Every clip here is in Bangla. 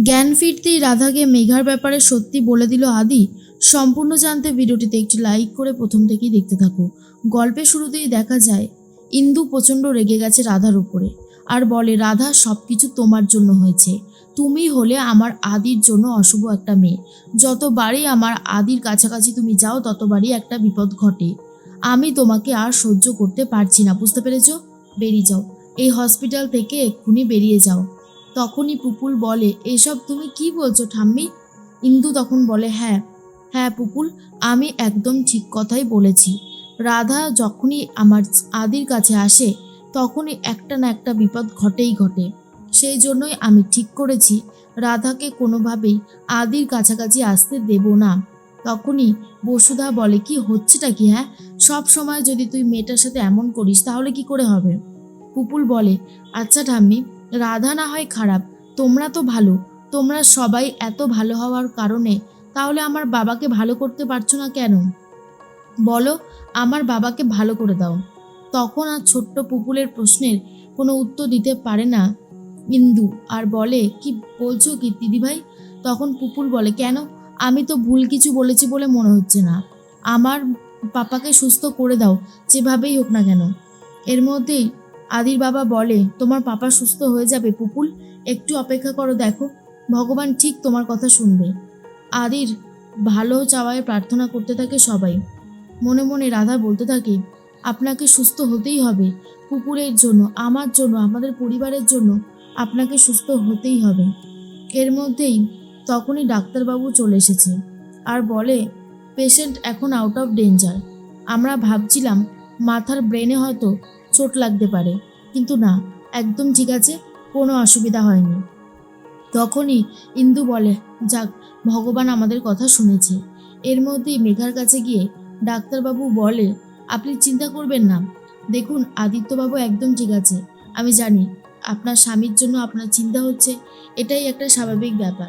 জ্ঞান ফিরতেই রাধাকে মেঘার ব্যাপারে সত্যি বলে দিল আদি। সম্পূর্ণ জানতে ভিডিওটিতে একটি লাইক করে প্রথম থেকেই দেখতে থাকো। গল্পের শুরুতেই দেখা যায়, ইন্দু প্রচণ্ড রেগে গেছে রাধার উপরে। আর বলে, রাধা সব কিছু তোমার জন্য হয়েছে। তুমি হলে আমার আদির জন্য অশুভ একটা মেয়ে। যতবারই আমার আদির কাছাকাছি তুমি যাও, ততবারই একটা বিপদ ঘটে। আমি তোমাকে আর সহ্য করতে পারছি না, বুঝতে পেরেছ? বেরিয়ে যাও। এই হসপিটাল থেকে এক্ষুনি বেরিয়ে যাও। তখনই পুপুল বলে, এসব তুমি কি বলছো ঠাম্মি? ইন্দু তখন বলে হ্যাঁ হ্যাঁ পুপুল, আমি একদম ঠিক কথাই বলেছি। রাধা যখনই আমার আদির কাছে আসে, তখনই একটা না একটা বিপদ ঘটেই ঘটে। সেই জন্যই আমি ঠিক করেছি, রাধাকে কোনোভাবেই আদির কাছাকাছি আসতে দেব না। তখনই বসুধা বলে, কি হচ্ছেটা কি হ্যাঁ? সব সময় যদি তুই মেয়েটার সাথে এমন করিস, তাহলে কি করে হবে? পুপুল বলে আচ্ছা ঠাম্মি রাধা না হয় খারাপ, তোমরা তো ভালো, তোমরা সবাই এত ভালো হওয়ার কারণে, তাহলে আমার বাবাকে ভালো করতে পারছ না কেন? বলো, আমার বাবাকে ভালো করে দাও। তখন আর ছোট্ট পুপুলের প্রশ্নের কোনো উত্তর দিতে পারে না ইন্দু, আর বলে, কি বলছো কি দিদিভাই? তখন পুপুল বলে, কেন? আমি তো ভুল কিছু বলেছি বলে মনে হচ্ছে না। আমার পাপাকে সুস্থ করে দাও, যেভাবেই হোক না কেন। এর মধ্যেই আদির বাবা বলে, তোমার পাপা সুস্থ হয়ে যাবে, পুপুল। একটু অপেক্ষা করো, দেখো। ভগবান ঠিক তোমার কথা শুনবে। আদির ভালো চাওয়ায় প্রার্থনা করতে থাকে সবাই। মনে মনে রাধা বলতে থাকে, আপনাকে সুস্থ হতেই হবে পুকুরের জন্য, আমার জন্য, আমাদের পরিবারের জন্য আপনাকে সুস্থ হতেই হবে। এর মধ্যেই তখনই ডাক্তারবাবু চলে এসেছে আর বলে পেশেন্ট এখন আউট অফ ডেঞ্জার আমরা ভাবছিলাম, মাথার ব্রেনে হয়তো চোট লাগতে পারে। কিন্তু না, একদম ঠিক আছে, কোনো অসুবিধা হয়নি। তখনই ইন্দু বলে, যাক, ভগবান আমাদের কথা শুনেছে। এর মধ্যেই মেঘার কাছে গিয়ে ডাক্তারবাবু বলে, আপনি চিন্তা করবেন না। দেখুন, আদিত্যবাবু একদম ঠিক আছে। আমি জানি, আপনার স্বামীর জন্য আপনার চিন্তা হচ্ছে, এটাই একটা স্বাভাবিক ব্যাপার।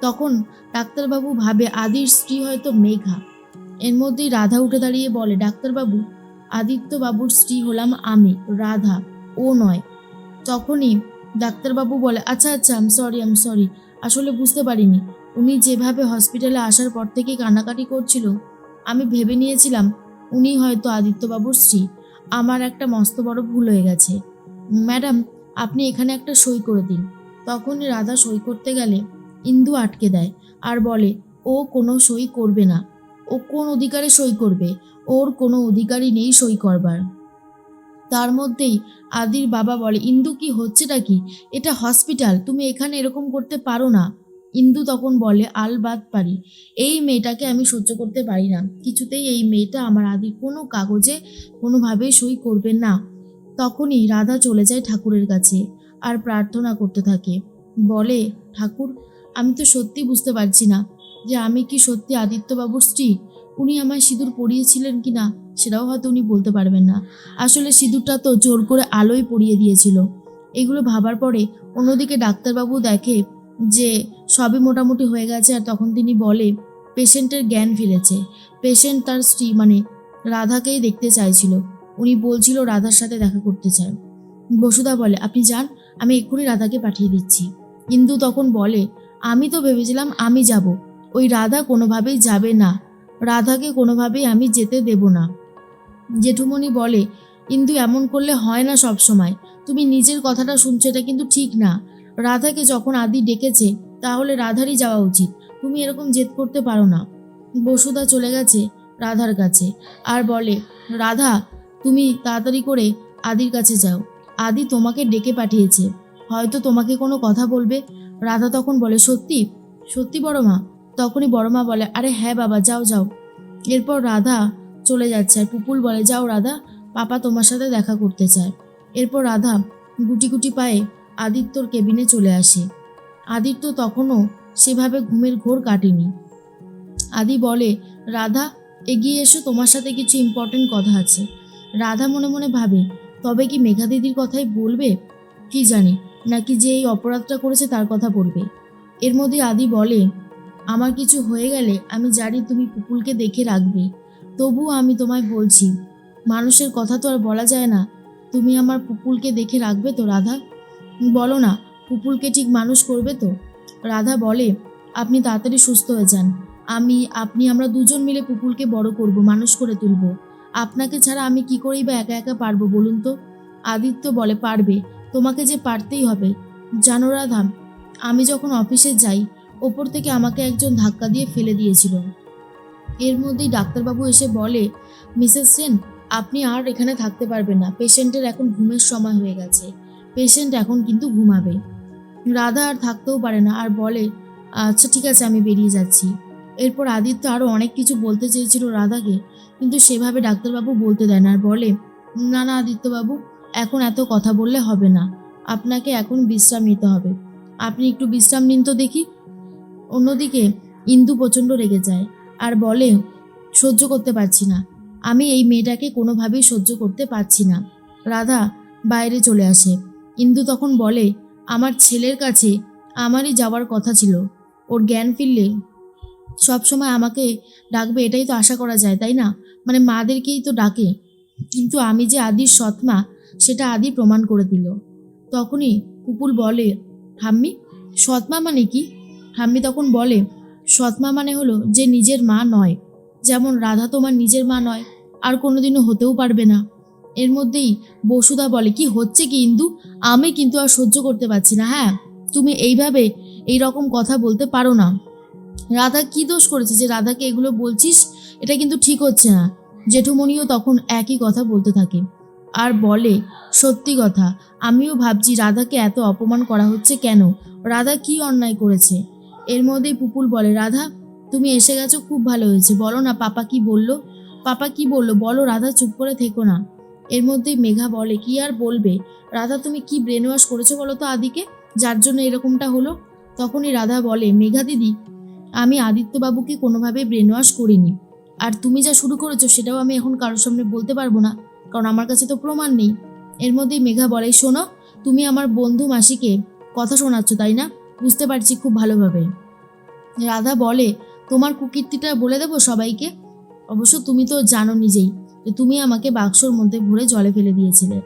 তখন ডাক্তারবাবু ভাবে, আদির স্ত্রী হয়তো মেঘা। এর মধ্যেই রাধা উঠে দাঁড়িয়ে বলে, ডাক্তারবাবু আদিত্যবাবুর স্ত্রী হলাম আমি, রাধা। ও নয়। তখনই ডাক্তারবাবু বলে আচ্ছা আচ্ছা আম সরি আম সরি আসলে বুঝতে পারিনি। উনি যেভাবে হসপিটালে আসার পর থেকেই কান্নাকাটি করছিল, আমি ভেবে নিয়েছিলাম উনি হয়তো আদিত্যবাবুর স্ত্রী। আমার একটা মস্ত বড় ভুল হয়ে গেছে। ম্যাডাম, আপনি এখানে একটা সই করে দিন। তখনই রাধা সই করতে গেলে ইন্দু আটকে দেয় আর বলে, ও কোনো সই করবে না। ও কোন অধিকারে সই করবে, ওর কোনো অধিকারই নেই সই করবার। তার মধ্যেই আদির বাবা বলে, ইন্দু কি হচ্ছেটা কি? এটা হসপিটাল, তুমি এখানে এরকম করতে পারো না। ইন্দু তখন বলে আলবাদ পারি, এই মেয়েটাকে আমি সহ্য করতে পারি না। কিছুতেই এই মেয়েটা আমার আদির কোনো কাগজে কোনোভাবেই সই করবে না। তখনই রাধা চলে যায় ঠাকুরের কাছে আর প্রার্থনা করতে থাকে। বলে, ঠাকুর, আমি তো সত্যি বুঝতে পারছি না যে আমি কি সত্যি আদিত্যবাবুর স্ত্রী? উনি আমায় সিঁদুর পরিয়েছিলেন কি না, সেটাও হয়তো উনি বলতে পারবেন না। আসলে সিঁদুরটা তো জোর করে আলোয় পরিয়ে দিয়েছিল। এগুলো ভাবার পরে অন্যদিকে ডাক্তারবাবু দেখে যে সবই মোটামুটি হয়ে গেছে আর তখন তিনি বলে, পেশেন্টের জ্ঞান ফিরেছে। পেশেন্ট তার স্ত্রী মানে রাধাকেই দেখতে চাইছিল। উনি বলছিল রাধার সাথে দেখা করতে চায়। বসুধা বলে, আপনি যান, আমি এক্ষুনি রাধাকে পাঠিয়ে দিচ্ছি। ইন্দু তখন বলে, আমি তো ভেবেছিলাম আমি যাব। ওই রাধা কোনোভাবেই যাবে না। রাধাকে কোনোভাবেই আমি যেতে দেব না। জেঠুমণি বলে কিন্তু এমন করলে হয় না সব সময় তুমি নিজের কথাটা শুনছো, এটা কিন্তু ঠিক না। রাধাকে যখন আদি ডেকেছে, তাহলে রাধারই যাওয়া উচিত। তুমি এরকম জেদ করতে পারো না। বসুধা চলে গেছে রাধার কাছে আর বলে, রাধা, তুমি তাড়াতাড়ি করে আদির কাছে যাও। আদি তোমাকে ডেকে পাঠিয়েছে। হয়তো তোমাকে কোনো কথা বলবে? রাধা তখন বলে, সত্যি? সত্যি বড় মা তখনই বড় মা বলে, আরে হ্যাঁ বাবা, যাও যাও। এরপর রাধা চলে যাচ্ছে আর পুপুল বলে, যাও রাধা, পাপা তোমার সাথে দেখা করতে চায়। এরপর রাধা গুটি গুটি পায়ে আদিত্যর কেবিনে চলে আসে। আদিত্য তখনও সেভাবে ঘুমের ঘোর কাটেনি। আদি বলে, রাধা, এগিয়ে এসো, তোমার সাথে কিছু ইম্পর্টেন্ট কথা আছে। রাধা মনে মনে ভাবে, তবে কি মেঘা দিদির কথাই বলবে? কি জানি, নাকি যে এই অপরাধটা করেছে তার কথা বলবে? এর মধ্যে আদি বলে আমার কিছু হয়ে গেলে আমি জানি তুমি পুপুলকে দেখে রাখবে। তবুও আমি তোমায় বলছি, মানুষের কথা তো আর বলা যায় না। তুমি আমার পুপুলকে দেখে রাখবে তো, রাধা? বলো না পুপুলকে ঠিক মানুষ করবে তো? রাধা বলে, আপনি তাড়াতাড়ি সুস্থ হয়ে যান। আমি, আপনি আমরা দুজন মিলে পুপুলকে বড় করব, মানুষ করে তুলব। আপনাকে ছাড়া আমি কি করেই বা একা একা পারব বলুন তো? আদিত্য বলে, পারবে। তোমাকে যে পারতেই হবে। জানো রাধা, আমি যখন অফিসে যাই ওপর থেকে আমাকে একজন ধাক্কা দিয়ে ফেলে দিয়েছিল। এর মধ্যেই ডাক্তারবাবু এসে বলে, মিসেস সেন, আপনি আর এখানে থাকতে পারবেন না। পেশেন্টের এখন ঘুমের সময় হয়ে গেছে। পেশেন্ট এখন কিন্তু ঘুমাবে। রাধা আর থাকতেও পারে না। আর বলে আচ্ছা ঠিক আছে, আমি বেরিয়ে যাচ্ছি। এরপর আদিত্য আরও অনেক কিছু বলতে চেয়েছিল রাধাকে, কিন্তু সেভাবে ডাক্তারবাবু বলতে দেয় না। আর বলে, না না, আদিত্যবাবু, এখন এত কথা বললে হবে না। আপনাকে এখন বিশ্রাম নিতে হবে। আপনি একটু বিশ্রাম নিন তো দেখি। অন্যদিকে ইন্দু প্রচণ্ড রেগে যায় আর বলে, সহ্য করতে পারছি না। আমি এই মেয়েটাকে কোনোভাবেই সহ্য করতে পারছি না। রাধা বাইরে চলে আসে। ইন্দু তখন বলে, আমার ছেলের কাছে আমারই যাওয়ার কথা ছিল। ওর জ্ঞান ফিরলে সবসময় আমাকে ডাকবে, এটাই তো আশা করা যায়, তাই না? মানে মাদেরকেই তো ডাকে। কিন্তু আমি যে আদির সৎমা সেটা আদি প্রমাণ করে দিল। তখনই কুকুল বলে, ঠাম্মি সৎমা মানে কি? ঠাম্মি তখন বলে, সৎমা মানে হলো যে নিজের মা নয়। যেমন রাধা তোমার নিজের মা নয়, আর কোনোদিনও হতেও পারবে না। এর মধ্যেই বসুধা বলে, কি হচ্ছে কি ইন্দু? আমি কিন্তু আর সহ্য করতে পারছি না। হ্যাঁ তুমি এইভাবে এই রকম কথা বলতে পারো না। রাধা কি দোষ করেছে যে রাধাকে এগুলো বলছিস? এটা কিন্তু ঠিক হচ্ছে না। জেঠুমণিও তখন একই কথা বলতে থাকে আর বলে, সত্যি কথা, আমিও ভাবছি রাধাকে এত অপমান করা হচ্ছে কেন? রাধা কি অন্যায় করেছে? এর মধ্যেই পুপুল বলে, রাধা, তুমি এসে গেছো, খুব ভালো হয়েছে। বলো না, পাপা কি বলল? পাপা কি বলল? বলো, রাধা, চুপ করে থেকো না। এর মধ্যেই মেঘা বলে, কি আর বলবে? রাধা, তুমি কি ব্রেন ওয়াশ করেছ বলো তো আদিকে? যার জন্য এরকমটা হলো? তখনই রাধা বলে, মেঘা দিদি, আমি আদিত্যবাবুকে কোনোভাবে ব্রেন ওয়াশ করিনি। আর তুমি যা শুরু করেছ, সেটাও আমি এখন কারোর সামনে বলতে পারব না, কারণ আমার কাছে তো প্রমাণ নেই। এর মধ্যেই মেঘা বলে, শোনো, তুমি আমার বন্ধু মাসিকে কথা শোনাচ্ছ, তাই না? বুঝতে পারছি খুব ভালোভাবে। রাধা বলে, তোমার কুকীর্তিটা বলে দেবো সবাইকে? অবশ্য তুমি তো জানো নিজেই যে তুমি আমাকে বাক্সর মধ্যে ভরে জলে ফেলে দিয়েছিলে।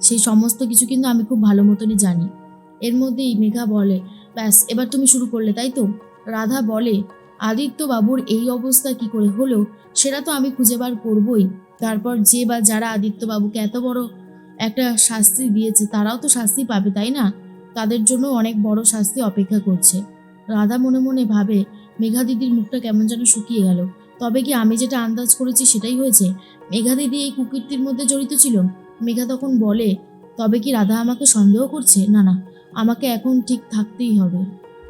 সেই সমস্ত কিছু কিন্তু আমি খুব ভালো মতনই জানি। এর মধ্যেই মেঘা বলে, ব্যাস, এবার তুমি শুরু করলে, তাই তো? রাধা বলে, আদিত্য বাবুর এই অবস্থা কি করে হলো, সেটা তো আমি খুঁজে বার করবই। তারপর যে বা যারা আদিত্য বাবুকে এত বড় একটা শাস্তি দিয়েছে, তারাও তো শাস্তি পাবে, তাই না? তাদের জন্য অনেক বড় শাস্তি অপেক্ষা করছে। রাধা মনে মনে ভাবে, মেঘা দিদির মুখটা কেমন যেন শুকিয়ে গেল। তবে কি আমি যেটা আন্দাজ করেছি সেটাই হয়েছে? মেঘা দিদি এই কুকীর্তির মধ্যে জড়িত ছিল? মেঘা তখন বলে, তবে কি রাধা আমাকে সন্দেহ করছে? না না, আমাকে এখন ঠিক থাকতেই হবে।